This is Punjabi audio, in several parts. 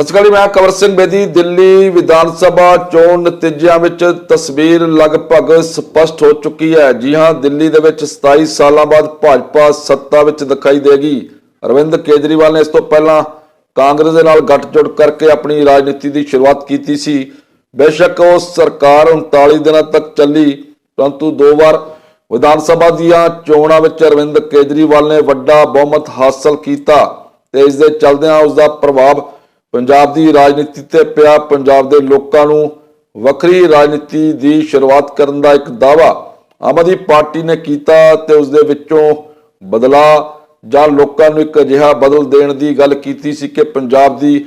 ਸਤਿ ਸ਼੍ਰੀ ਅਕਾਲ ਮੈਂ ਕਵਰ ਸਿੰਘ ਬੇਦੀ, ਦਿੱਲੀ ਵਿਧਾਨ ਸਭਾ ਚੋਣ ਨਤੀਜਿਆਂ ਵਿੱਚ ਤਸਵੀਰ ਲਗਭਗ ਸਪਸ਼ਟ ਹੋ ਚੁੱਕੀ ਹੈ। ਜੀ ਹਾਂ, ਦਿੱਲੀ ਦੇ ਵਿੱਚ 27 ਸਾਲਾਂ ਬਾਅਦ ਭਾਜਪਾ ਸੱਤਾ ਵਿੱਚ ਦਿਖਾਈ ਦੇਗੀ। ਅਰਵਿੰਦ ਕੇਜਰੀਵਾਲ ਨੇ ਇਸ ਤੋਂ ਪਹਿਲਾਂ ਕਾਂਗਰਸ ਦੇ ਨਾਲ ਗੱਠਜੋੜ ਕਰਕੇ ਆਪਣੀ ਰਾਜਨੀਤੀ ਦੀ ਸ਼ੁਰੂਆਤ ਕੀਤੀ ਸੀ। ਬੇਸ਼ੱਕ ਉਹ ਸਰਕਾਰ 39 ਦਿਨਾਂ ਤੱਕ ਚੱਲੀ, ਪਰੰਤੂ ਦੋ ਵਾਰ ਵਿਧਾਨ ਸਭਾ ਦੀਆਂ ਚੋਣਾਂ ਵਿੱਚ ਅਰਵਿੰਦ ਕੇਜਰੀਵਾਲ ਨੇ ਵੱਡਾ ਬਹੁਮਤ ਹਾਸਲ ਕੀਤਾ ਤੇ ਇਸ ਦੇ ਚਲਦਿਆਂ ਉਸ ਦਾ ਪ੍ਰਭਾਵ ਪੰਜਾਬ ਦੀ ਰਾਜਨੀਤੀ ਤੇ ਪਿਆ ਪੰਜਾਬ ਦੇ ਲੋਕਾਂ ਨੂੰ ਵੱਖਰੀ ਰਾਜਨੀਤੀ ਦੀ ਸ਼ੁਰੂਆਤ ਕਰਨ ਦਾ ਇੱਕ ਦਾਅਵਾ ਆਮ ਆਦਮੀ ਪਾਰਟੀ ਨੇ ਕੀਤਾ ਤੇ ਉਸ ਦੇ ਵਿੱਚੋਂ ਬਦਲਾਅ ਜਾਂ ਲੋਕਾਂ ਨੂੰ ਇੱਕ ਅਜਿਹਾ ਬਦਲ ਦੇਣ ਦੀ ਗੱਲ ਕੀਤੀ ਸੀ ਕਿ ਪੰਜਾਬ ਦੀ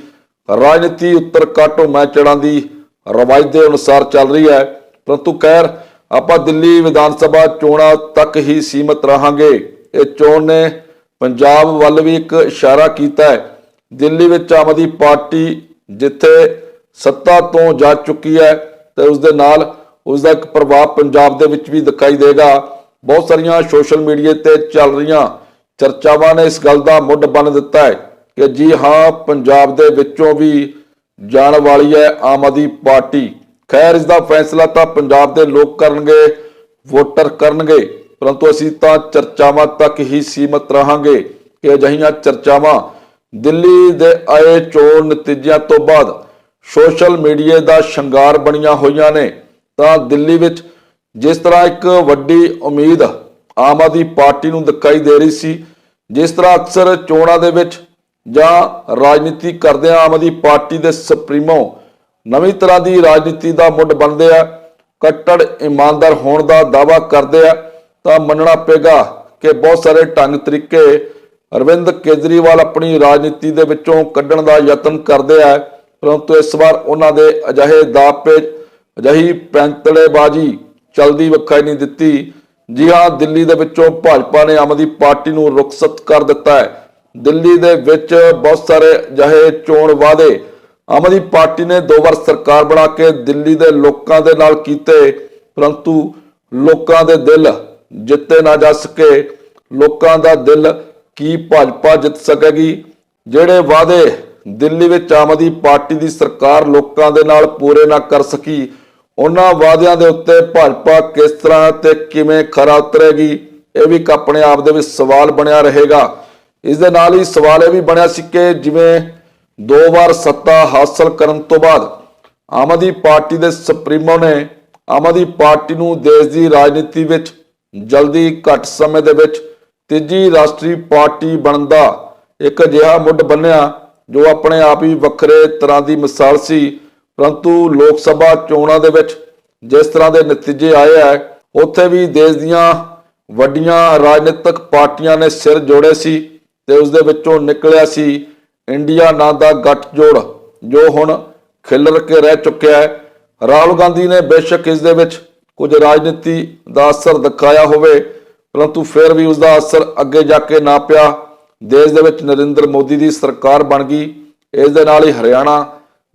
ਰਾਜਨੀਤੀ ਉੱਤਰ ਕਾਟੋ ਮੈਂ ਚੜਾਂ ਦੀ ਰਵਾਇਤ ਦੇ ਅਨੁਸਾਰ ਚੱਲ ਰਹੀ ਹੈ। ਪਰੰਤੂ ਖੈਰ, ਆਪਾਂ ਦਿੱਲੀ ਵਿਧਾਨ ਸਭਾ ਚੋਣਾਂ ਤੱਕ ਹੀ ਸੀਮਤ ਰਹਾਂਗੇ। ਇਹ ਚੋਣ ਨੇ ਪੰਜਾਬ ਵੱਲ ਵੀ ਇੱਕ ਇਸ਼ਾਰਾ ਕੀਤਾ ਹੈ। ਦਿੱਲੀ ਵਿੱਚ ਆਮ ਆਦਮੀ ਪਾਰਟੀ ਜਿੱਥੇ ਸੱਤਾ ਤੋਂ ਜਾ ਚੁੱਕੀ ਹੈ ਤੇ ਉਸ ਦੇ ਨਾਲ ਉਸ ਦਾ ਇੱਕ ਪ੍ਰਭਾਵ ਪੰਜਾਬ ਦੇ ਵਿੱਚ ਵੀ ਦਿਖਾਈ ਦੇਗਾ। ਬਹੁਤ ਸਾਰੀਆਂ ਸੋਸ਼ਲ ਮੀਡੀਆ ਤੇ ਚੱਲ ਰਹੀਆਂ ਚਰਚਾਵਾਂ ਨੇ ਇਸ ਗੱਲ ਦਾ ਮੁੱਢ ਬਣ ਦਿੱਤਾ ਹੈ ਕਿ ਜੀ ਹਾਂ, ਪੰਜਾਬ ਦੇ ਵਿੱਚੋਂ ਵੀ ਜਾਣ ਵਾਲੀ ਹੈ ਆਮ ਆਦਮੀ ਪਾਰਟੀ। ਖੈਰ, ਇਸ ਦਾ ਫੈਸਲਾ ਤਾਂ ਪੰਜਾਬ ਦੇ ਲੋਕ ਕਰਨਗੇ, ਵੋਟਰ ਕਰਨਗੇ, ਪਰੰਤੂ ਅਸੀਂ ਤਾਂ ਚਰਚਾਵਾਂ ਤੱਕ ਹੀ ਸੀਮਤ ਰਹਾਂਗੇ ਕਿ ਅਜਿਹੀਆਂ ਚਰਚਾਵਾਂ ਦਿੱਲੀ ਦੇ ਆਏ ਚੋਣ ਨਤੀਜਿਆਂ ਤੋਂ ਬਾਅਦ ਸੋਸ਼ਲ ਮੀਡੀਆ ਦਾ ਸ਼ਿੰਗਾਰ ਬਣੀਆਂ ਹੋਈਆਂ ਨੇ। ਤਾਂ ਦਿੱਲੀ ਵਿੱਚ ਜਿਸ ਤਰ੍ਹਾਂ ਇੱਕ ਵੱਡੀ ਉਮੀਦ ਆਮ ਆਦਮੀ ਪਾਰਟੀ ਨੂੰ ਦਿਖਾਈ ਦੇ ਰਹੀ ਸੀ, ਜਿਸ ਤਰ੍ਹਾਂ ਅਕਸਰ ਚੋਣਾਂ ਦੇ ਵਿੱਚ ਜਾਂ ਰਾਜਨੀਤੀ ਕਰਦਿਆਂ ਆਮ ਆਦਮੀ ਪਾਰਟੀ ਦੇ ਸੁਪਰੀਮੋ ਨਵੀਂ ਤਰ੍ਹਾਂ ਦੀ ਰਾਜਨੀਤੀ ਦਾ ਮੁੱਢ ਬਣਦੇ ਆ, ਕੱਟੜ ਇਮਾਨਦਾਰ ਹੋਣ ਦਾ ਦਾਵਾ ਕਰਦੇ ਆ, ਤਾਂ ਮੰਨਣਾ ਪਏਗਾ ਕਿ ਬਹੁਤ ਸਾਰੇ ਢੰਗ ਤਰੀਕੇ ਅਰਵਿੰਦ ਕੇਜਰੀਵਾਲ ਆਪਣੀ ਰਾਜਨੀਤੀ ਦੇ ਵਿੱਚੋਂ ਕੱਢਣ ਦਾ ਯਤਨ ਕਰਦੇ ਆ, ਪਰੰਤੂ ਇਸ ਵਾਰ ਉਹਨਾਂ ਦੇ ਅਜਿਹੇ ਦਾਅਵੇ ਅਜਿਹੀ ਪੈਂਤੜੇਬਾਜ਼ੀ ਚਲਦੀ ਵਿਖਾਈ ਨਹੀਂ ਦਿੱਤੀ। ਜੀ ਹਾਂ, ਦਿੱਲੀ ਦੇ ਵਿੱਚੋਂ ਭਾਜਪਾ ਨੇ ਆਮ ਆਦਮੀ ਪਾਰਟੀ ਨੂੰ ਰੁਖਸਤ ਕਰ ਦਿੱਤਾ ਹੈ। ਦਿੱਲੀ ਦੇ ਵਿੱਚ ਬਹੁਤ ਸਾਰੇ ਅਜਿਹੇ ਚੋਣ ਵਾਅਦੇ ਆਮ ਆਦਮੀ ਪਾਰਟੀ ਨੇ ਦੋ ਵਾਰ ਸਰਕਾਰ ਬਣਾ ਕੇ ਦਿੱਲੀ ਦੇ ਲੋਕਾਂ ਦੇ ਨਾਲ ਕੀਤੇ, ਪਰੰਤੂ ਲੋਕਾਂ ਦੇ ਦਿਲ ਜਿੱਤੇ ਨਾ ਜਾ ਸਕੇ। ਲੋਕਾਂ ਦਾ ਦਿਲ ਕੀ ਭਾਜਪਾ ਜਿੱਤ ਸਕੇਗੀ? ਜਿਹੜੇ ਵਾਅਦੇ ਦਿੱਲੀ ਵਿੱਚ ਆਮ ਆਦਮੀ ਪਾਰਟੀ ਦੀ ਸਰਕਾਰ ਲੋਕਾਂ ਦੇ ਨਾਲ ਪੂਰੇ ਨਾ ਕਰ ਸਕੀ, ਉਹਨਾਂ ਵਾਅਦਿਆਂ ਦੇ ਉੱਤੇ ਭਾਜਪਾ ਕਿਸ ਤਰ੍ਹਾਂ ਤੇ ਕਿਵੇਂ ਖਰਾ ਉਤਰੇਗੀ? ਇਹ ਵੀ ਇੱਕ ਆਪਣੇ ਆਪ ਦੇ ਵਿੱਚ ਸਵਾਲ ਬਣਿਆ ਰਹੇਗਾ। ਇਸ ਦੇ ਨਾਲ ਹੀ ਸਵਾਲ ਇਹ ਵੀ ਬਣਿਆ ਸੀ ਕਿ ਜਿਵੇਂ ਦੋ ਵਾਰ ਸੱਤਾ ਹਾਸਲ ਕਰਨ ਤੋਂ ਬਾਅਦ ਆਮ ਆਦਮੀ ਪਾਰਟੀ ਦੇ ਸੁਪਰੀਮੋ ਨੇ ਆਮ ਆਦਮੀ ਪਾਰਟੀ ਨੂੰ ਦੇਸ਼ ਦੀ ਰਾਜਨੀਤੀ ਵਿੱਚ ਜਲਦੀ ਘੱਟ ਸਮੇਂ ਦੇ ਵਿੱਚ ਤੀਜੀ ਰਾਸ਼ਟਰੀ ਪਾਰਟੀ ਬਣਦਾ। ਇੱਕ ਅਜਿਹਾ ਮੁੱਢ ਬੰਨਿਆ ਜੋ ਆਪਣੇ ਆਪ ਹੀ ਵੱਖਰੇ ਤਰ੍ਹਾਂ ਦੀ ਮਿਸਾਲ ਸੀ, ਪਰੰਤੂ ਲੋਕ ਸਭਾ ਚੋਣਾਂ ਦੇ ਵਿੱਚ ਜਿਸ ਤਰ੍ਹਾਂ ਦੇ ਨਤੀਜੇ ਆਏ ਆ, ਉੱਥੇ ਵੀ ਦੇਸ਼ ਦੀਆਂ ਵੱਡੀਆਂ ਰਾਜਨੀਤਿਕ ਪਾਰਟੀਆਂ ਨੇ ਸਿਰ ਜੋੜੇ ਸੀ ਤੇ ਉਸ ਦੇ ਵਿੱਚੋਂ ਨਿਕਲਿਆ ਸੀ ਇੰਡੀਆ ਨਾਂ ਦਾ ਗੱਠਜੋੜ, ਜੋ ਹੁਣ ਖਿਲਰ ਕੇ ਰਹਿ ਚੁੱਕਿਆ ਹੈ। ਰਾਹੁਲ ਗਾਂਧੀ ਨੇ ਬੇਸ਼ੱਕ ਇਸ ਦੇ ਵਿੱਚ ਕੁਝ ਰਾਜਨੀਤੀ ਦਾ ਅਸਰ ਦਿਖਾਇਆ ਹੋਵੇ। ਪਰੰਤੂ ਫਿਰ ਵੀ ਉਸ ਦਾ ਅਸਰ ਅੱਗੇ ਜਾ ਕੇ ਨਾ ਪਿਆ। ਦੇਸ਼ ਦੇ ਵਿੱਚ ਨਰਿੰਦਰ ਮੋਦੀ ਦੀ ਸਰਕਾਰ ਬਣ ਗਈ। ਇਸ ਦੇ ਨਾਲ ਹੀ ਹਰਿਆਣਾ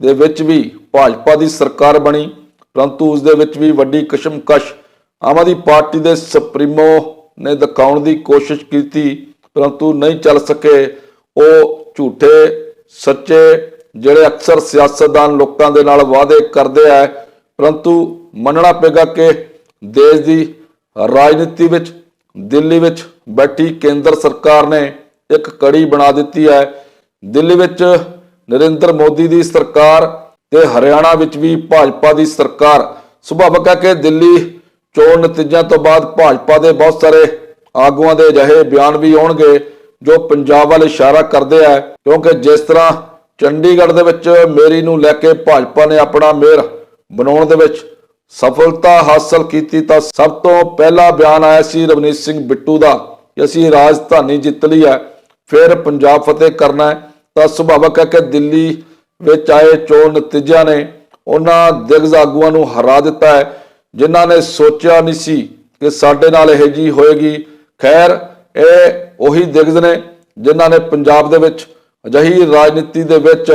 ਦੇ ਵਿੱਚ ਵੀ ਭਾਜਪਾ ਦੀ ਸਰਕਾਰ ਬਣੀ। ਪਰੰਤੂ ਉਸ ਦੇ ਵਿੱਚ ਵੀ ਵੱਡੀ ਕਸ਼ਮਕਸ਼ ਆਮ ਆਦਮੀ ਪਾਰਟੀ ਦੇ ਸੁਪਰੀਮੋ ਨੇ ਦਿਖਾਉਣ ਦੀ ਕੋਸ਼ਿਸ਼ ਕੀਤੀ। ਪਰੰਤੂ ਨਹੀਂ ਚੱਲ ਸਕੇ। ਉਹ ਝੂਠੇ, ਸੱਚੇ, ਜਿਹੜੇ ਅਕਸਰ ਸਿਆਸਤਦਾਨ ਲੋਕਾਂ ਦੇ ਨਾਲ ਵਾਅਦੇ ਕਰਦੇ ਆ। ਪਰੰਤੂ ਮੰਨਣਾ ਪਏਗਾ ਕਿ ਦੇਸ਼ ਦੀ ਰਾਜਨੀਤੀ ਵਿੱਚ ਦਿੱਲੀ ਵਿੱਚ ਬੈਠੀ ਕੇਂਦਰ ਸਰਕਾਰ ਨੇ ਇੱਕ ਕੜੀ ਬਣਾ ਦਿੱਤੀ ਹੈ। ਦਿੱਲੀ ਵਿੱਚ ਨਰਿੰਦਰ ਮੋਦੀ ਦੀ ਸਰਕਾਰ ਤੇ ਹਰਿਆਣਾ ਵਿੱਚ ਵੀ ਭਾਜਪਾ ਦੀ ਸਰਕਾਰ। ਸੁਭਾਵਕ ਹੈ ਕਿ ਦਿੱਲੀ ਚੋਣ ਨਤੀਜਿਆਂ ਤੋਂ ਬਾਅਦ ਭਾਜਪਾ ਦੇ ਬਹੁਤ ਸਾਰੇ ਆਗੂਆਂ ਦੇ ਅਜਿਹੇ ਬਿਆਨ ਵੀ ਆਉਣਗੇ, ਜੋ ਪੰਜਾਬ ਵੱਲ ਇਸ਼ਾਰਾ ਕਰਦੇ ਆ। ਕਿਉਂਕਿ ਜਿਸ ਤਰ੍ਹਾਂ ਚੰਡੀਗੜ੍ਹ ਦੇ ਵਿੱਚ ਮੇਰੀ ਨੂੰ ਲੈ ਕੇ ਭਾਜਪਾ ਨੇ ਆਪਣਾ ਮੇਅਰ ਬਣਾਉਣ ਦੇ ਵਿੱਚ ਸਫਲਤਾ ਹਾਸਲ ਕੀਤੀ ਤਾਂ ਸਭ ਤੋਂ ਪਹਿਲਾ ਬਿਆਨ ਆਇਆ ਸੀ ਰਵਨੀਤ ਸਿੰਘ ਬਿੱਟੂ ਦਾ ਕਿ ਅਸੀਂ ਰਾਜਧਾਨੀ ਜਿੱਤ ਲਈ ਹੈ, ਫਿਰ ਪੰਜਾਬ ਫਤਿਹ ਕਰਨਾ ਹੈ। ਤਾਂ ਸੁਭਾਵਕ ਹੈ ਕਿ ਦਿੱਲੀ ਵਿੱਚ ਆਏ ਚੋਣ ਨਤੀਜਿਆਂ ਨੇ ਉਹਨਾਂ ਦਿਗਜ ਆਗੂਆਂ ਨੂੰ ਹਰਾ ਦਿੱਤਾ ਹੈ, ਜਿਨ੍ਹਾਂ ਨੇ ਸੋਚਿਆ ਨਹੀਂ ਸੀ ਕਿ ਸਾਡੇ ਨਾਲ ਇਹ ਜੀ ਹੋਏਗੀ। ਖੈਰ, ਇਹ ਉਹੀ ਦਿਗਜ ਨੇ ਜਿਨ੍ਹਾਂ ਨੇ ਪੰਜਾਬ ਦੇ ਵਿੱਚ ਅਜਿਹੀ ਰਾਜਨੀਤੀ ਦੇ ਵਿੱਚ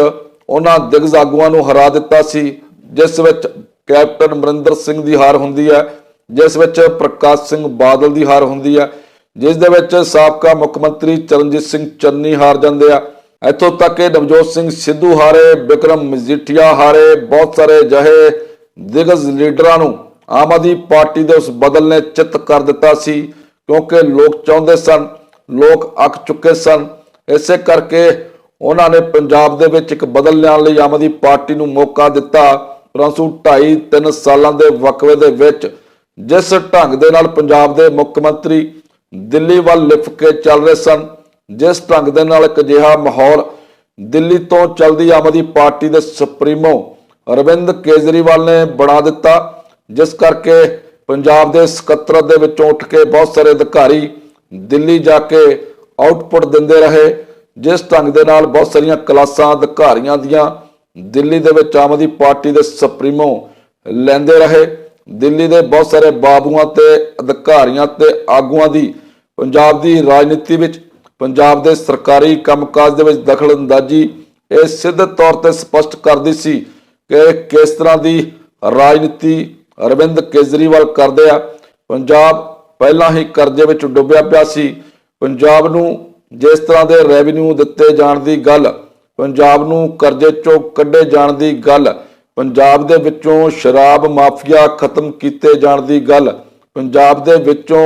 ਉਹਨਾਂ ਦਿਗਜ ਆਗੂਆਂ ਨੂੰ ਹਰਾ ਦਿੱਤਾ ਸੀ, ਜਿਸ ਵਿੱਚ ਕੈਪਟਨ ਅਮਰਿੰਦਰ ਸਿੰਘ ਦੀ ਹਾਰ ਹੁੰਦੀ ਹੈ, ਜਿਸ ਵਿੱਚ ਪ੍ਰਕਾਸ਼ ਸਿੰਘ ਬਾਦਲ ਦੀ ਹਾਰ ਹੁੰਦੀ ਹੈ, ਜਿਸ ਦੇ ਵਿੱਚ ਸਾਬਕਾ ਮੁੱਖ ਮੰਤਰੀ ਚਰਨਜੀਤ ਸਿੰਘ ਚੰਨੀ ਹਾਰ ਜਾਂਦੇ ਆ। ਇੱਥੋਂ ਤੱਕ ਕਿ ਨਵਜੋਤ ਸਿੰਘ ਸਿੱਧੂ ਹਾਰੇ, ਵਿਕਰਮ ਮਜੀਠੀਆ ਹਾਰੇ, ਬਹੁਤ ਸਾਰੇ ਜਹੇ ਦਿਗਜ ਲੀਡਰਾਂ ਨੂੰ ਆਮ ਆਦਮੀ ਪਾਰਟੀ ਦੇ ਉਸ ਬਦਲ ਨੇ ਚਿੱਤ ਕਰ ਦਿੱਤਾ ਸੀ, ਕਿਉਂਕਿ ਲੋਕ ਚਾਹੁੰਦੇ ਸਨ, ਲੋਕ ਅੱਕ ਚੁੱਕੇ ਸਨ। ਇਸੇ ਕਰਕੇ ਉਹਨਾਂ ਨੇ ਪੰਜਾਬ ਦੇ ਵਿੱਚ ਇੱਕ ਬਦਲ ਲਿਆਉਣ ਲਈ ਆਮ ਆਦਮੀ ਪਾਰਟੀ ਨੂੰ ਮੌਕਾ ਦਿੱਤਾ। ਪਰੰਤੂ 2.5 3 ਸਾਲਾਂ ਦੇ ਵਕਵੇ ਦੇ ਵਿੱਚ ਜਿਸ ਢੰਗ ਦੇ ਨਾਲ ਪੰਜਾਬ ਦੇ ਮੁੱਖ ਮੰਤਰੀ ਦਿੱਲੀ ਵੱਲ ਲਿਫ ਕੇ ਚੱਲ ਰਹੇ ਸਨ, ਜਿਸ ਢੰਗ ਦੇ ਨਾਲ ਇੱਕ ਅਜਿਹਾ ਮਾਹੌਲ ਦਿੱਲੀ ਤੋਂ ਚਲਦੀ ਆਮ ਆਦਮੀ ਪਾਰਟੀ ਦੇ ਸੁਪਰੀਮੋ ਅਰਵਿੰਦ ਕੇਜਰੀਵਾਲ ਨੇ ਬਣਾ ਦਿੱਤਾ, ਜਿਸ ਕਰਕੇ ਪੰਜਾਬ ਦੇ ਸਕੱਤਰਤ ਦੇ ਵਿੱਚੋਂ ਉੱਠ ਕੇ ਬਹੁਤ ਸਾਰੇ ਅਧਿਕਾਰੀ ਦਿੱਲੀ ਜਾ ਕੇ ਆਊਟਪੁੱਟ ਦਿੰਦੇ ਰਹੇ, ਜਿਸ ਢੰਗ ਦੇ ਨਾਲ ਬਹੁਤ ਸਾਰੀਆਂ ਕਲਾਸਾਂ ਅਧਿਕਾਰੀਆਂ ਦੀਆਂ ਦਿੱਲੀ ਦੇ ਵਿੱਚ ਆਮ ਆਦਮੀ ਪਾਰਟੀ ਦੇ ਸੁਪਰੀਮੋ ਲੈਂਦੇ ਰਹੇ। ਦਿੱਲੀ ਦੇ ਬਹੁਤ ਸਾਰੇ ਬਾਬੂਆਂ ਤੇ ਅਧਿਕਾਰੀਆਂ ਤੇ ਆਗੂਆਂ ਦੀ ਪੰਜਾਬ ਦੀ ਰਾਜਨੀਤੀ ਵਿੱਚ ਪੰਜਾਬ ਦੇ ਸਰਕਾਰੀ ਕੰਮਕਾਜ ਦੇ ਵਿੱਚ ਦਖਲਅੰਦਾਜ਼ੀ ਇਹ ਸਿੱਧ ਤੌਰ ਤੇ ਸਪਸ਼ਟ ਕਰਦੀ ਸੀ ਕਿ ਕਿਸ ਤਰ੍ਹਾਂ ਦੀ ਰਾਜਨੀਤੀ ਅਰਵਿੰਦ ਕੇਜਰੀਵਾਲ ਕਰਦੇ ਆ। ਪੰਜਾਬ ਪਹਿਲਾਂ ਹੀ ਕਰਜ਼ੇ ਵਿੱਚ ਡੁੱਬਿਆ ਪਿਆ ਸੀ। ਪੰਜਾਬ ਨੂੰ ਜਿਸ ਤਰ੍ਹਾਂ ਦੇ ਰੈਵਨਿਊ ਦਿੱਤੇ ਜਾਣ ਦੀ ਗੱਲ ਪੰਜਾਬ ਨੂੰ ਕਰਜ਼ੇ ਚੋਂ ਕੱਢੇ ਜਾਣ ਦੀ ਗੱਲ, ਪੰਜਾਬ ਦੇ ਵਿੱਚੋਂ ਸ਼ਰਾਬ ਮਾਫੀਆ ਖਤਮ ਕੀਤੇ ਜਾਣ ਦੀ ਗੱਲ, ਪੰਜਾਬ ਦੇ ਵਿੱਚੋਂ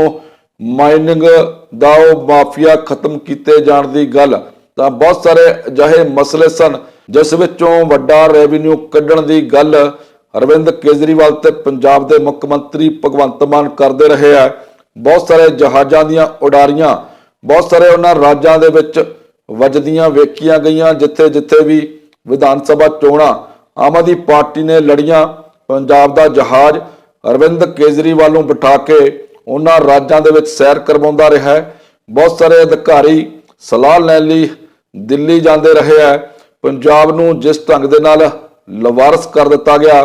ਮਾਈਨਿੰਗ ਦਾ ਉਹ ਮਾਫੀਆ ਖਤਮ ਕੀਤੇ ਜਾਣ ਦੀ ਗੱਲ, ਤਾਂ ਬਹੁਤ ਸਾਰੇ ਅਜਿਹੇ ਮਸਲੇ ਸਨ, ਜਿਸ ਵਿੱਚੋਂ ਵੱਡਾ ਰੈਵਨਿਊ ਕੱਢਣ ਦੀ ਗੱਲ ਅਰਵਿੰਦ ਕੇਜਰੀਵਾਲ ਤੇ ਪੰਜਾਬ ਦੇ ਮੁੱਖ ਮੰਤਰੀ ਭਗਵੰਤ ਮਾਨ ਕਰਦੇ ਰਹੇ ਆ। ਬਹੁਤ ਸਾਰੇ ਜਹਾਜ਼ਾਂ ਦੀਆਂ ਉਡਾਰੀਆਂ, ਬਹੁਤ ਸਾਰੇ ਉਹਨਾਂ ਰਾਜਾਂ ਦੇ ਵਿੱਚ ਵੱਜਦੀਆਂ ਵੇਖੀਆਂ ਗਈਆਂ ਜਿੱਥੇ ਜਿੱਥੇ ਵੀ ਵਿਧਾਨ ਸਭਾ ਚੋਣਾਂ ਆਮ ਆਦਮੀ ਪਾਰਟੀ ਨੇ ਲੜੀਆਂ, ਪੰਜਾਬ ਦਾ ਜਹਾਜ਼ ਅਰਵਿੰਦ ਕੇਜਰੀਵਾਲ ਨੂੰ ਬਿਠਾ ਕੇ ਉਹਨਾਂ ਰਾਜਾਂ ਦੇ ਵਿੱਚ ਸੈਰ ਕਰਵਾਉਂਦਾ ਰਿਹਾ ਹੈ। ਬਹੁਤ ਸਾਰੇ ਅਧਿਕਾਰੀ ਸਲਾਹ ਲੈਣ ਲਈ ਦਿੱਲੀ ਜਾਂਦੇ ਰਹੇ ਹੈ। ਪੰਜਾਬ ਨੂੰ ਜਿਸ ਢੰਗ ਦੇ ਨਾਲ ਲਵਾਰਸ ਕਰ ਦਿੱਤਾ ਗਿਆ,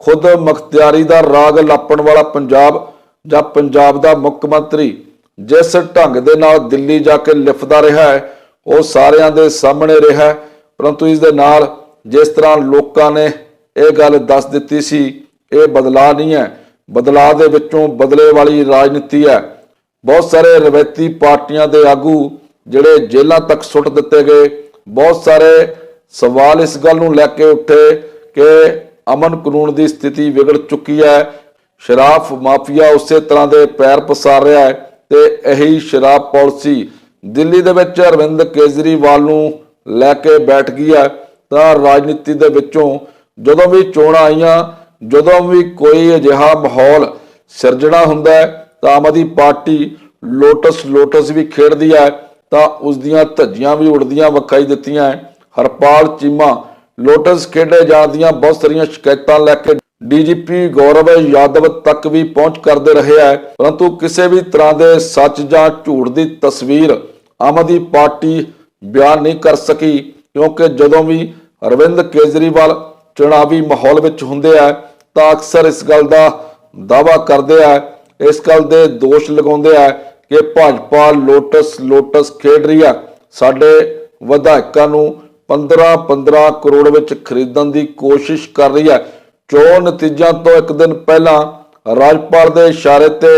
ਖੁਦ ਮਖਤਿਆਰੀ ਦਾ ਰਾਗ ਲਾਪਣ ਵਾਲਾ ਪੰਜਾਬ ਜਾਂ ਪੰਜਾਬ ਦਾ ਮੁੱਖ ਮੰਤਰੀ ਜਿਸ ਢੰਗ ਦੇ ਨਾਲ ਦਿੱਲੀ ਜਾ ਕੇ ਲਿਫਦਾ ਰਿਹਾ ਹੈ ਉਹ ਸਾਰਿਆਂ ਦੇ ਸਾਹਮਣੇ ਰਿਹਾ। ਪਰੰਤੂ ਇਸ ਦੇ ਨਾਲ ਜਿਸ ਤਰ੍ਹਾਂ ਲੋਕਾਂ ਨੇ ਇਹ ਗੱਲ ਦੱਸ ਦਿੱਤੀ ਸੀ, ਇਹ ਬਦਲਾਅ ਨਹੀਂ ਹੈ। ਬਦਲਾਅ ਦੇ ਵਿੱਚੋਂ ਬਦਲੇ ਵਾਲੀ ਰਾਜਨੀਤੀ ਹੈ। ਬਹੁਤ ਸਾਰੇ ਰਵਾਇਤੀ ਪਾਰਟੀਆਂ ਦੇ ਆਗੂ ਜਿਹੜੇ ਜੇਲ੍ਹਾਂ ਤੱਕ ਸੁੱਟ ਦਿੱਤੇ ਗਏ, ਬਹੁਤ ਸਾਰੇ ਸਵਾਲ ਇਸ ਗੱਲ ਨੂੰ ਲੈ ਕੇ ਉੱਠੇ ਕਿ ਅਮਨ ਕਾਨੂੰਨ ਦੀ ਸਥਿਤੀ ਵਿਗੜ ਚੁੱਕੀ ਹੈ। ਸ਼ਰਾਬ ਮਾਫੀਆ ਉਸੇ ਤਰ੍ਹਾਂ ਦੇ ਪੈਰ ਪਸਾਰ ਰਿਹਾ ਹੈ ਤੇ ਇਹੀ ਸ਼ਰਾਬ ਪਾਲਿਸੀ ਦਿੱਲੀ ਦੇ ਵਿੱਚ ਅਰਵਿੰਦ ਕੇਜਰੀਵਾਲ ਨੂੰ ਲੈ ਕੇ ਬੈਠ ਗਈ ਹੈ, ਤਾਂ ਰਾਜਨੀਤੀ ਦੇ ਵਿੱਚੋਂ ਜਦੋਂ ਵੀ ਚੋਣਾਂ ਆਈਆਂ, ਜਦੋਂ ਵੀ ਕੋਈ ਅਜਿਹਾ ਮਾਹੌਲ ਸਿਰਜਣਾ ਹੁੰਦਾ ਹੈ, ਤਾਂ Aam Aadmi party lotus lotus ਵੀ ਖੇਡਦੀ ਹੈ, ਤਾਂ ਉਸ ਦੀਆਂ ਧੱਜੀਆਂ ਵੀ ਉੜਦੀਆਂ ਵਿਖਾਈ ਦਿੱਤੀਆਂ ਹੈ। ਹਰਪਾਲ ਚੀਮਾ ਲੋਟਸ ਖੇਡੇ ਜਾਂਦੀਆਂ ਬਹੁਤ ਸਾਰੀਆਂ ਸ਼ਿਕਾਇਤਾਂ ਲੈ ਕੇ ਡੀਜੀਪੀ ਗੌਰਵ ਯਾਦਵ ਤੱਕ ਵੀ ਪਹੁੰਚ ਕਰਦੇ ਰਹੇ ਹੈ, ਪਰੰਤੂ ਕਿਸੇ ਵੀ ਤਰ੍ਹਾਂ ਦੇ ਸੱਚ ਜਾਂ ਝੂਠ ਦੀ ਤਸਵੀਰ ਆਮ ਆਦਮੀ ਪਾਰਟੀ ਬਿਆਨ ਨਹੀਂ ਕਰ ਸਕੀ, ਕਿਉਂਕਿ ਜਦੋਂ ਵੀ ਅਰਵਿੰਦ ਕੇਜਰੀਵਾਲ ਚੁਣਾਵੀ ਮਾਹੌਲ ਵਿੱਚ ਹੁੰਦੇ ਆ, ਤਾਂ ਅਕਸਰ ਇਸ ਗੱਲ ਦਾ ਦਾਵਾ ਕਰਦੇ ਆ, ਇਸ ਗੱਲ ਦੇ ਦੋਸ਼ ਲਗਾਉਂਦੇ ਆ ਕਿ ਭਾਜਪਾ ਲੋਟਸ ਲੋਟਸ ਖੇਡ ਰਹੀ ਆ। ਸਾਡੇ ਵਿਧਾਇਕਾਂ ਨੂੰ 15-15 ਕਰੋੜ ਵਿੱਚ ਖਰੀਦਣ ਦੀ ਕੋਸ਼ਿਸ਼ ਕਰ ਰਹੀ ਹੈ ਚੋਣ ਨਤੀਜਿਆਂ ਤੋਂ ਇੱਕ ਦਿਨ ਪਹਿਲਾਂ ਰਾਜਪਾਲ ਦੇ ਇਸ਼ਾਰੇ ਤੇ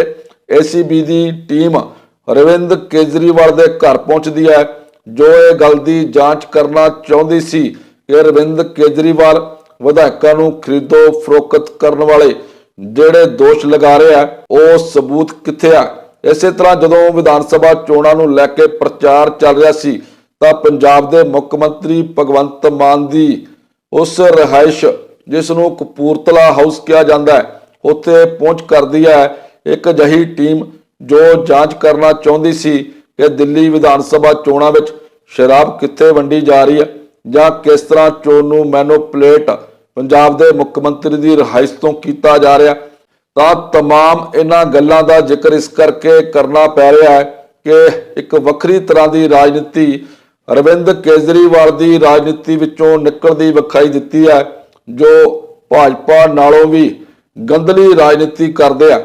ਏਸੀਬੀ ਦੀ ਟੀਮ ਅਰਵਿੰਦ ਕੇਜਰੀਵਾਲ ਦੇ ਘਰ ਪਹੁੰਚਦੀ ਹੈ। ਜੋ ਇਹ ਗੱਲ ਦੀ ਜਾਂਚ ਕਰਨਾ ਚਾਹੁੰਦੀ ਸੀ ਕਿ ਅਰਵਿੰਦ ਕੇਜਰੀਵਾਲ ਵਿਧਾਇਕਾਂ ਨੂੰ ਖਰੀਦੋ ਫਰੋਖਤ ਕਰਨ ਵਾਲੇ ਜਿਹੜੇ ਦੋਸ਼ ਲਗਾ ਰਹੇ ਆ ਉਹ ਸਬੂਤ ਕਿੱਥੇ ਆ? ਇਸੇ ਤਰ੍ਹਾਂ ਜਦੋਂ ਵਿਧਾਨ ਸਭਾ ਚੋਣਾਂ ਨੂੰ ਲੈ ਕੇ ਪ੍ਰਚਾਰ ਚੱਲ ਰਿਹਾ ਸੀ, ਤਾਂ ਪੰਜਾਬ ਦੇ ਮੁੱਖ ਮੰਤਰੀ ਭਗਵੰਤ ਮਾਨ ਦੀ ਉਸ ਰਿਹਾਇਸ਼ ਜਿਸ ਨੂੰ ਕਪੂਰਤਲਾ ਹਾਊਸ ਕਿਹਾ ਜਾਂਦਾ ਹੈ, ਉੱਥੇ ਪਹੁੰਚ ਕਰਦੀ ਹੈ। ਇੱਕ ਅਜਿਹੀ ਟੀਮ ਜੋ ਜਾਂਚ ਕਰਨਾ ਚਾਹੁੰਦੀ ਸੀ ਕਿ ਦਿੱਲੀ ਵਿਧਾਨ ਸਭਾ ਚੋਣਾਂ ਵਿੱਚ ਸ਼ਰਾਬ ਕਿੱਥੇ ਵੰਡੀ ਜਾ ਰਹੀ ਹੈ ਜਾਂ ਕਿਸ ਤਰ੍ਹਾਂ ਚੋਣ ਨੂੰ ਮੈਨੂਪਲੇਟ ਪੰਜਾਬ ਦੇ ਮੁੱਖ ਮੰਤਰੀ ਦੀ ਰਿਹਾਇਸ਼ ਤੋਂ ਕੀਤਾ ਜਾ ਰਿਹਾ ਤਾਂ तमाम ਇਹਨਾਂ ਗੱਲਾਂ ਦਾ ਜ਼ਿਕਰ ਇਸ ਕਰਕੇ ਕਰਨਾ ਪੈ ਰਿਹਾ ਹੈ ਕਿ ਇੱਕ ਵੱਖਰੀ ਤਰ੍ਹਾਂ ਦੀ ਰਾਜਨੀਤੀ ਅਰਵਿੰਦ ਕੇਜਰੀਵਾਲ ਦੀ ਰਾਜਨੀਤੀ ਵਿੱਚੋਂ ਨਿਕਲਦੀ ਵਿਖਾਈ ਦਿੱਤੀ ਹੈ ਜੋ ਭਾਜਪਾ ਨਾਲੋਂ ਵੀ ਗੰਦਲੀ ਰਾਜਨੀਤੀ ਕਰਦੇ ਆ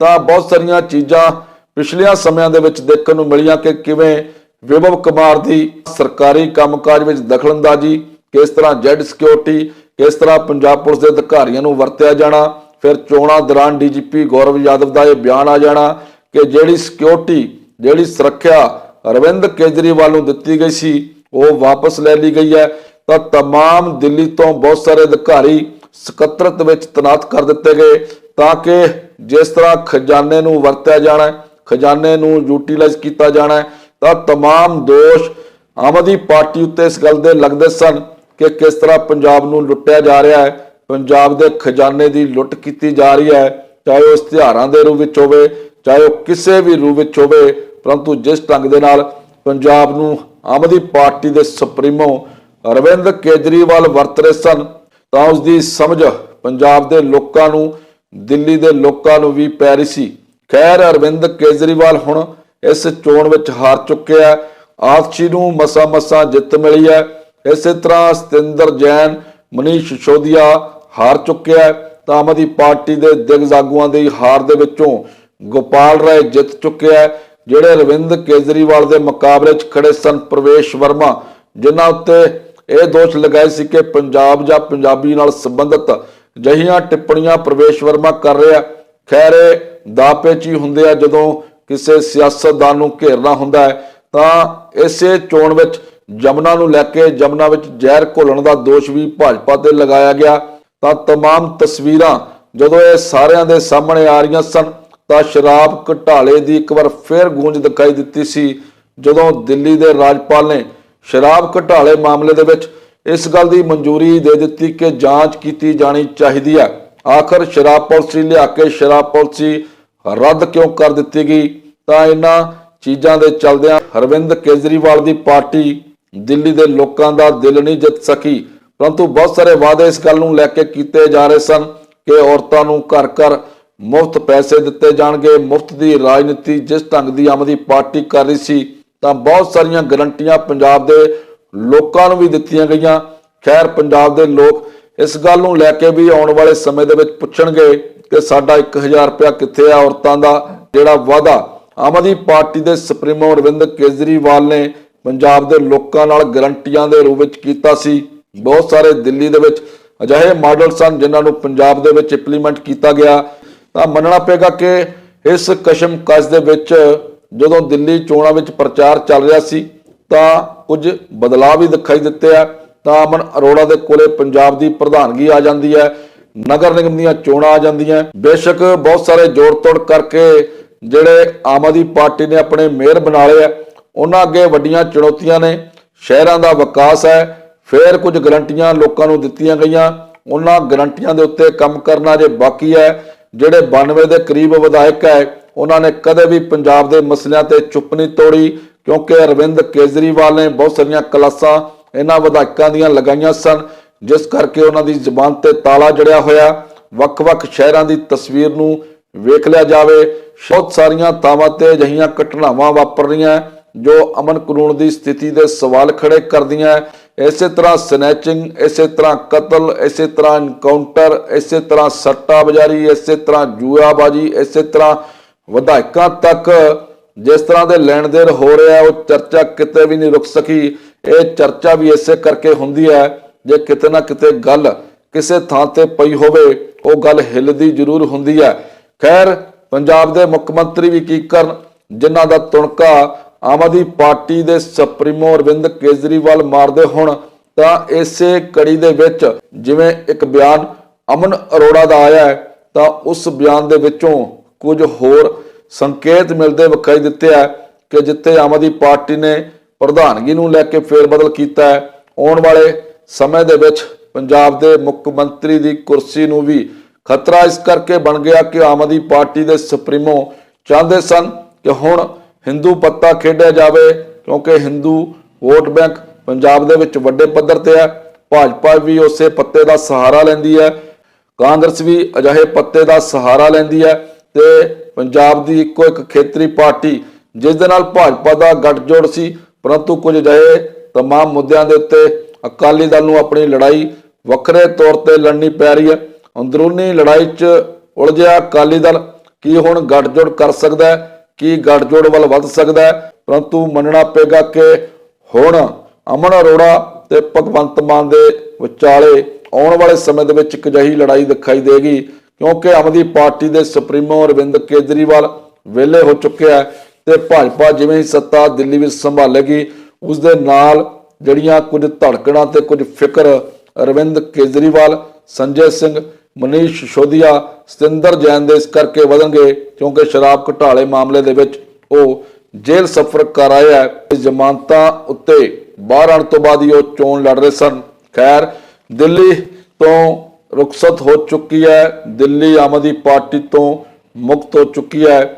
ਤਾਂ ਬਹੁਤ ਸਾਰੀਆਂ ਚੀਜ਼ਾਂ ਪਿਛਲੀਆਂ ਸਮਿਆਂ ਦੇ ਵਿੱਚ ਦੇਖਣ ਨੂੰ ਮਿਲੀਆਂ ਕਿ ਕਿਵੇਂ ਵਿਭਵ ਕੁਮਾਰ ਦੀ ਸਰਕਾਰੀ ਕੰਮਕਾਜ ਵਿੱਚ ਦਖਲਅੰਦਾਜ਼ੀ, ਕਿਸ ਤਰ੍ਹਾਂ ਜੈਡ ਸਿਕਿਉਰਿਟੀ, ਕਿਸ ਤਰ੍ਹਾਂ ਪੰਜਾਬ ਪੁਲਿਸ ਦੇ ਅਧਿਕਾਰੀਆਂ ਨੂੰ ਵਰਤਿਆ ਜਾਣਾ, ਫਿਰ ਚੋਣਾਂ ਦੌਰਾਨ ਡੀਜੀਪੀ ਗੌਰਵ ਯਾਦਵ ਦਾ ਇਹ ਬਿਆਨ ਆ ਜਾਣਾ ਕਿ ਜਿਹੜੀ ਸਿਕਿਉਰਿਟੀ, ਜਿਹੜੀ ਸੁਰੱਖਿਆ ਅਰਵਿੰਦ ਕੇਜਰੀਵਾਲ ਨੂੰ ਦਿੱਤੀ ਗਈ ਸੀ, ਉਹ ਵਾਪਸ ਲੈ ਲਈ ਗਈ ਹੈ। ਤਾਂ ਤਮਾਮ ਦਿੱਲੀ ਤੋਂ ਬਹੁਤ ਸਾਰੇ ਅਧਿਕਾਰੀ ਸਕੱਤਰਤ ਵਿੱਚ ਤੈਨਾਤ ਕਰ ਦਿੱਤੇ ਗਏ ਤਾਂ ਕਿ ਜਿਸ ਤਰ੍ਹਾਂ ਖਜ਼ਾਨੇ ਨੂੰ ਵਰਤਿਆ ਜਾਣਾ ਖਜ਼ਾਨੇ ਨੂੰ ਯੂਟਿਲਾਈਜ਼ ਕੀਤਾ ਜਾਣਾ ਤਾਂ ਤਮਾਮ ਦੋਸ਼ ਆਮ ਆਦਮੀ ਪਾਰਟੀ ਉੱਤੇ ਇਸ ਗੱਲ ਦੇ ਲੱਗਦੇ ਸਨ ਕਿ ਕਿਸ ਤਰ੍ਹਾਂ ਪੰਜਾਬ ਨੂੰ ਲੁੱਟਿਆ ਜਾ ਰਿਹਾ ਹੈ, ਪੰਜਾਬ ਦੇ ਖਜ਼ਾਨੇ ਦੀ ਲੁੱਟ ਕੀਤੀ ਜਾ ਰਹੀ ਹੈ, ਚਾਹੇ ਉਹ ਇਸ਼ਤਿਹਾਰਾਂ ਦੇ ਰੂਪ ਵਿੱਚ ਹੋਵੇ, ਚਾਹੇ ਉਹ ਕਿਸੇ ਵੀ ਰੂਪ ਵਿੱਚ ਹੋਵੇ, ਪਰੰਤੂ ਜਿਸ ਢੰਗ ਦੇ ਨਾਲ ਪੰਜਾਬ ਨੂੰ ਆਮ ਆਦਮੀ ਪਾਰਟੀ ਦੇ ਸੁਪਰੀਮੋ ਅਰਵਿੰਦ ਕੇਜਰੀਵਾਲ ਵਰਤ ਰਹੇ ਸਨ ਤਾਂ ਉਸ ਦੀ ਸਮਝ ਪੰਜਾਬ ਦੇ ਲੋਕਾਂ ਨੂੰ, ਦਿੱਲੀ ਦੇ ਲੋਕਾਂ ਨੂੰ ਵੀ ਪੈ ਰਹੀ ਸੀ। ਖੈਰ, ਅਰਵਿੰਦ ਕੇਜਰੀਵਾਲ ਹੁਣ ਇਸ ਚੋਣ ਵਿੱਚ ਹਾਰ ਚੁੱਕਿਆ ਆਤਸ਼ੀ ਨੂੰ ਮਸਾ ਮਸਾ ਜਿੱਤ ਮਿਲੀ ਹੈ ਇਸੇ ਤਰ੍ਹਾਂ ਸਤਿੰਦਰ ਜੈਨ, ਮਨੀਸ਼ ਸ਼ੋਦੀਆ ਹਾਰ ਚੁੱਕਿਆ ਤਾਂ ਆਮ ਆਦਮੀ ਪਾਰਟੀ ਦੇ ਦਿਗਜਾਗੂਆਂ ਦੀ ਹਾਰ ਦੇ ਵਿੱਚੋਂ ਗੋਪਾਲ ਰਾਏ ਜਿੱਤ ਚੁੱਕਿਆ ਜਿਹੜੇ ਅਰਵਿੰਦ ਕੇਜਰੀਵਾਲ ਦੇ ਮੁਕਾਬਲੇ 'ਚ ਖੜੇ ਸਨ ਪ੍ਰਵੇਸ਼ ਵਰਮਾ, ਜਿਨ੍ਹਾਂ ਉੱਤੇ ਇਹ ਦੋਸ਼ ਲਗਾਏ ਸੀ ਕਿ ਪੰਜਾਬ ਜਾਂ ਪੰਜਾਬੀ ਨਾਲ ਸੰਬੰਧਿਤ ਜਹੀਆਂ ਟਿੱਪਣੀਆਂ ਪ੍ਰਵੇਸ਼ ਵਰਮਾ ਕਰ ਰਿਹਾ ਖੈਰ ਇਹ ਦਾਪੇਚੀ ਹੁੰਦੇ ਆ ਜਦੋਂ ਕਿਸੇ ਸਿਆਸਤਦਾਨ ਨੂੰ ਘੇਰਨਾ ਹੁੰਦਾ ਹੈ ਤਾਂ ਇਸੇ ਚੋਣ ਵਿੱਚ ਜਮਨਾ ਨੂੰ ਲੈ ਕੇ ਜਮਨਾ ਵਿੱਚ ਜ਼ਹਿਰ ਘੋਲਣ ਦਾ ਦੋਸ਼ ਵੀ ਭਾਜਪਾ ਤੇ ਲਗਾਇਆ ਗਿਆ ਤਾਂ तमाम ਤਸਵੀਰਾਂ ਜਦੋਂ ਇਹ ਸਾਰਿਆਂ ਦੇ ਸਾਹਮਣੇ ਆ ਰਹੀਆਂ ਸਨ ਤਾਂ ਸ਼ਰਾਬ ਘਟਾਲੇ ਦੀ ਇੱਕ ਵਾਰ ਫੇਰ ਗੂੰਜ ਦਿਖਾਈ ਦਿੱਤੀ ਸੀ ਜਦੋਂ ਦਿੱਲੀ ਦੇ ਰਾਜਪਾਲ ਨੇ ਸ਼ਰਾਬ ਘਟਾਲੇ ਮਾਮਲੇ ਦੇ ਵਿੱਚ ਇਸ ਗੱਲ ਦੀ ਮਨਜ਼ੂਰੀ ਦੇ ਦਿੱਤੀ ਕਿ ਜਾਂਚ ਕੀਤੀ ਜਾਣੀ ਚਾਹੀਦੀ ਹੈ। ਆਖਰ ਸ਼ਰਾਬ ਪਾਲਿਸੀ ਲਿਆ ਕੇ ਸ਼ਰਾਬ ਪਾਲਿਸੀ ਰੱਦ ਕਿਉਂ ਕਰ ਦਿੱਤੀ ਗਈ? ਤਾਂ ਇਹਨਾਂ ਚੀਜ਼ਾਂ ਦੇ ਚਲਦਿਆਂ ਅਰਵਿੰਦ ਕੇਜਰੀਵਾਲ ਦੀ ਪਾਰਟੀ ਦਿੱਲੀ ਦੇ ਲੋਕਾਂ ਦਾ ਦਿਲ ਨਹੀਂ ਜਿੱਤ ਸਕੀ। ਪਰੰਤੂ ਬਹੁਤ ਸਾਰੇ ਵਾਅਦੇ ਇਸ ਗੱਲ ਨੂੰ ਲੈ ਕੇ ਕੀਤੇ ਜਾ ਰਹੇ ਸਨ ਕਿ ਔਰਤਾਂ ਨੂੰ ਘਰ ਘਰ ਮੁਫਤ ਪੈਸੇ ਦਿੱਤੇ ਜਾਣਗੇ। ਮੁਫਤ ਦੀ ਰਾਜਨੀਤੀ ਜਿਸ ਢੰਗ ਦੀ ਆਮ ਆਦਮੀ ਪਾਰਟੀ ਕਰ ਰਹੀ ਸੀ ਤਾਂ ਬਹੁਤ ਸਾਰੀਆਂ ਗਰੰਟੀਆਂ ਪੰਜਾਬ ਦੇ ਲੋਕਾਂ ਨੂੰ ਵੀ ਦਿੱਤੀਆਂ ਗਈਆਂ। ਖੈਰ, ਪੰਜਾਬ ਦੇ ਲੋਕ ਇਸ ਗੱਲ ਨੂੰ ਲੈ ਕੇ ਵੀ ਆਉਣ ਵਾਲੇ ਸਮੇਂ ਦੇ ਵਿੱਚ ਪੁੱਛਣਗੇ ਕਿ ਸਾਡਾ 1000 ਰੁਪਇਆ ਕਿੱਥੇ ਆ ਔਰਤਾਂ ਦਾ, ਜਿਹੜਾ ਵਾਅਦਾ ਆਮ ਆਦਮੀ ਪਾਰਟੀ ਦੇ ਸੁਪਰੀਮੋ ਅਰਵਿੰਦ ਕੇਜਰੀਵਾਲ ਨੇ ਪੰਜਾਬ ਦੇ ਲੋਕਾਂ ਨਾਲ ਗਰੰਟੀਆਂ ਦੇ ਰੂਪ ਵਿੱਚ ਕੀਤਾ ਸੀ। ਬਹੁਤ ਸਾਰੇ ਦਿੱਲੀ ਦੇ ਵਿੱਚ ਅਜਿਹੇ ਮਾਡਲ ਸਨ ਜਿਨ੍ਹਾਂ ਨੂੰ ਪੰਜਾਬ ਦੇ ਵਿੱਚ ਇੰਪਲੀਮੈਂਟ ਕੀਤਾ ਗਿਆ। ਤਾਂ ਮੰਨਣਾ ਪਏਗਾ ਕਿ ਇਸ ਕਸ਼ਮਕਸ਼ ਦੇ ਵਿੱਚ ਜਦੋਂ ਦਿੱਲੀ ਚੋਣਾਂ ਵਿੱਚ ਪ੍ਰਚਾਰ ਚੱਲ ਰਿਹਾ ਸੀ, ਤਾਂ ਕੁਝ ਬਦਲਾਅ ਵੀ ਦਿਖਾਈ ਦਿੱਤੇ ਆ। ਤਾਂ ਅਮਨ ਅਰੋੜਾ ਦੇ ਕੋਲੇ ਪੰਜਾਬ ਦੀ ਪ੍ਰਧਾਨਗੀ ਆ ਜਾਂਦੀ ਹੈ, ਨਗਰ ਨਿਗਮ ਦੀਆਂ ਚੋਣਾਂ ਆ ਜਾਂਦੀਆਂ। ਬੇਸ਼ੱਕ ਬਹੁਤ ਸਾਰੇ ਜੋੜ ਤੋੜ ਕਰਕੇ ਜਿਹੜੇ ਆਮ ਆਦਮੀ ਪਾਰਟੀ ਨੇ ਆਪਣੇ ਮੇਅਰ ਬਣਾ ਲਏ ਆ, ਉਹਨਾਂ ਅੱਗੇ ਵੱਡੀਆਂ ਚੁਣੌਤੀਆਂ ਨੇ। ਸ਼ਹਿਰਾਂ ਦਾ ਵਿਕਾਸ ਹੈ, ਫੇਰ ਕੁਝ ਗਰੰਟੀਆਂ ਲੋਕਾਂ ਨੂੰ ਦਿੱਤੀਆਂ ਗਈਆਂ। ਉਹਨਾਂ ਗਰੰਟੀਆਂ ਦੇ ਉੱਤੇ ਕੰਮ ਕਰਨਾ ਜੇ ਬਾਕੀ ਹੈ, ਜਿਹੜੇ 92 ਦੇ ਕਰੀਬ ਵਿਧਾਇਕ ਹੈ ਉਹਨਾਂ ਨੇ ਕਦੇ ਵੀ ਪੰਜਾਬ ਦੇ ਮਸਲਿਆਂ ਤੇ ਚੁੱਪ ਨਹੀਂ ਤੋੜੀ, ਕਿਉਂਕਿ ਅਰਵਿੰਦ ਕੇਜਰੀਵਾਲ ਨੇ ਬਹੁਤ ਸਾਰੀਆਂ ਕਲਾਸਾਂ ਇਹਨਾਂ ਵਿਧਾਇਕਾਂ ਦੀਆਂ ਲਗਾਈਆਂ ਸਨ, ਜਿਸ ਕਰਕੇ ਉਹਨਾਂ ਦੀ ਜ਼ੁਬਾਨ ਤੇ ਤਾਲਾ ਜੜਿਆ ਹੋਇਆ। ਵੱਖ-ਵੱਖ ਸ਼ਹਿਰਾਂ ਦੀ ਤਸਵੀਰ ਨੂੰ ਵੇਖ ਲਿਆ ਜਾਵੇ, ਬਹੁਤ ਸਾਰੀਆਂ ਥਾਵਾਂ ਤੇ ਅਜਿਹੀਆਂ ਘਟਨਾਵਾਂ ਵਾਪਰ ਰਹੀਆਂ ਜੋ ਅਮਨ ਕਾਨੂੰਨ ਦੀ ਸਥਿਤੀ ਦੇ ਸਵਾਲ ਖੜੇ ਕਰਦੀਆਂ। ਇਸੇ ਤਰ੍ਹਾਂ ਸਨੈਚਿੰਗ, ਇਸੇ ਤਰ੍ਹਾਂ ਕਤਲ, ਇਸੇ ਤਰ੍ਹਾਂ ਇਨਕਾਊਂਟਰ ਇਸੇ ਤਰ੍ਹਾਂ ਸੱਟਾ ਬਜ਼ਾਰੀ, ਇਸੇ ਤਰ੍ਹਾਂ ਜੂਆਬਾਜੀ, ਇਸੇ ਤਰ੍ਹਾਂ ਵਿਧਾਇਕਾਂ ਤੱਕ ਜਿਸ ਤਰ੍ਹਾਂ ਦੇ ਲੈਣ ਦੇਣ ਹੋ ਰਿਹਾ, ਉਹ ਚਰਚਾ ਕਿਤੇ ਵੀ ਨਹੀਂ ਰੁਕ ਸਕੀ। ਇਹ ਚਰਚਾ ਵੀ ਇਸੇ ਕਰਕੇ ਹੁੰਦੀ ਹੈ, ਜੇ ਕਿਤੇ ਨਾ ਕਿਤੇ ਗੱਲ ਕਿਸੇ ਥਾਂ ਤੇ ਪਈ ਹੋਵੇ, ਉਹ ਗੱਲ ਹਿੱਲਦੀ ਜ਼ਰੂਰ ਹੁੰਦੀ ਹੈ। ਖੈਰ, ਪੰਜਾਬ ਦੇ ਮੁੱਖ ਮੰਤਰੀ ਵੀ ਕੀ ਕਰਨ, ਜਿਨ੍ਹਾਂ ਦਾ ਤੁਣਕਾ ਆਮ ਆਦਮੀ ਪਾਰਟੀ ਦੇ ਸੁਪਰੀਮੋ ਅਰਵਿੰਦ ਕੇਜਰੀਵਾਲ ਮਾਰਦੇ ਹੁਣ, ਤਾਂ ਇਸੇ ਕੜੀ ਦੇ ਵਿੱਚ ਜਿਵੇਂ ਇੱਕ ਬਿਆਨ ਅਮਨ ਅਰੋੜਾ ਦਾ ਆਇਆ ਤਾਂ ਉਸ ਬਿਆਨ ਦੇ ਵਿੱਚੋਂ ਕੁਝ ਹੋਰ ਸੰਕੇਤ ਮਿਲਦੇ ਵਿਖਾਈ ਦਿੱਤੇ ਆ ਕਿ ਜਿੱਥੇ ਆਮ ਆਦਮੀ ਪਾਰਟੀ ਨੇ ਪ੍ਰਧਾਨਗੀ ਨੂੰ ਲੈ ਕੇ ਫੇਰਬਦਲ ਕੀਤਾ ਹੈ, ਆਉਣ ਵਾਲੇ ਸਮੇਂ ਦੇ ਵਿੱਚ ਪੰਜਾਬ ਦੇ ਮੁੱਖ ਮੰਤਰੀ ਦੀ ਕੁਰਸੀ ਨੂੰ ਵੀ ਖਤਰਾ ਇਸ ਕਰਕੇ ਬਣ ਗਿਆ ਕਿ ਆਮ ਆਦਮੀ ਪਾਰਟੀ ਦੇ ਸੁਪਰੀਮੋ ਚਾਹੁੰਦੇ ਸਨ ਕਿ ਹੁਣ ਹਿੰਦੂ ਪੱਤਾ ਖੇਡਿਆ ਜਾਵੇ, ਕਿਉਂਕਿ ਹਿੰਦੂ ਵੋਟ ਬੈਂਕ ਪੰਜਾਬ ਦੇ ਵਿੱਚ ਵੱਡੇ ਪੱਧਰ ਤੇ ਹੈ, ਭਾਜਪਾ ਵੀ ਉਸੇ ਪੱਤੇ ਦਾ ਸਹਾਰਾ ਲੈਂਦੀ ਹੈ, ਕਾਂਗਰਸ ਵੀ ਅਜਿਹੇ ਪੱਤੇ ਦਾ ਸਹਾਰਾ ਲੈਂਦੀ ਹੈ। ਤੇ ਪੰਜਾਬ ਦੀ ਇੱਕੋ ਇੱਕ ਖੇਤਰੀ ਪਾਰਟੀ ਜਿਸ ਦੇ ਨਾਲ ਭਾਜਪਾ ਦਾ ਗੱਠਜੋੜ ਸੀ ਪਰੰਤੂ ਕੁਝ ਅਜਿਹੇ तमाम ਮੁੱਦਿਆਂ ਦੇ ਉੱਤੇ ਅਕਾਲੀ ਦਲ ਨੂੰ ਆਪਣੀ ਲੜਾਈ ਵੱਖਰੇ ਤੌਰ ਤੇ ਲੜਨੀ ਪੈ ਰਹੀ ਹੈ ਅੰਦਰੂਨੀ ਲੜਾਈ 'ਚ ਉਲਝਿਆ ਅਕਾਲੀ ਦਲ ਕੀ ਹੁਣ ਗੱਠਜੋੜ ਕਰ ਸਕਦਾ ਹੈ ਕੀ ਗੱਠਜੋੜ ਵੱਲ ਵੱਧ ਸਕਦਾ ਹੈ ਪਰੰਤੂ ਮੰਨਣਾ ਪਏਗਾ ਕਿ ਹੁਣ ਅਮਨ ਅਰੋੜਾ ਤੇ ਭਗਵੰਤ ਮਾਨ ਦੇ ਵਿਚਾਲੇ ਆਉਣ ਵਾਲੇ ਸਮੇਂ ਦੇ ਵਿੱਚ ਇੱਕ ਅਜਿਹੀ ਲੜਾਈ ਦਿਖਾਈ ਦੇਗੀ ਕਿਉਂਕਿ ਆਮ ਆਦਮੀ ਪਾਰਟੀ ਦੇ ਸੁਪਰੀਮੋ ਅਰਵਿੰਦ ਕੇਜਰੀਵਾਲ ਵਿਹਲੇ ਹੋ ਚੁੱਕੇ ਹੈ ਤੇ ਭਾਜਪਾ ਜਿਵੇਂ ਹੀ ਸੱਤਾ ਦਿੱਲੀ ਵਿੱਚ ਸੰਭਾਲੇਗੀ ਉਸ ਦੇ ਨਾਲ ਜਿਹੜੀਆਂ ਕੁਝ ਧੜਕਣਾਂ ਤੇ ਕੁਝ ਫਿਕਰ ਅਰਵਿੰਦ ਕੇਜਰੀਵਾਲ, ਸੰਜੇ ਸਿੰਘ, ਮਨੀਸ਼ ਸ਼ੋਦੀਆ ਸਤਿੰਦਰ ਜੈਨ ਦੇ ਇਸ ਕਰਕੇ ਵਧਣਗੇ ਕਿਉਂਕਿ ਸ਼ਰਾਬ ਘੁਟਾਲੇ ਮਾਮਲੇ ਦੇ ਵਿੱਚ ਉਹ ਜੇਲ੍ਹ ਸਫ਼ਰ ਕਰ ਆਏ ਹੈ ਜ਼ਮਾਨਤਾਂ ਉੱਤੇ ਬਾਹਰ ਆਉਣ ਤੋਂ ਬਾਅਦ ਹੀ ਉਹ ਚੋਣ ਲੜ ਰਹੇ ਸਨ। ਖੈਰ, ਦਿੱਲੀ ਤੋਂ ਰੁਖਸਤ ਹੋ ਚੁੱਕੀ ਹੈ ਦਿੱਲੀ ਆਮ ਆਦਮੀ ਪਾਰਟੀ ਤੋਂ ਮੁਕਤ ਹੋ ਚੁੱਕੀ ਹੈ।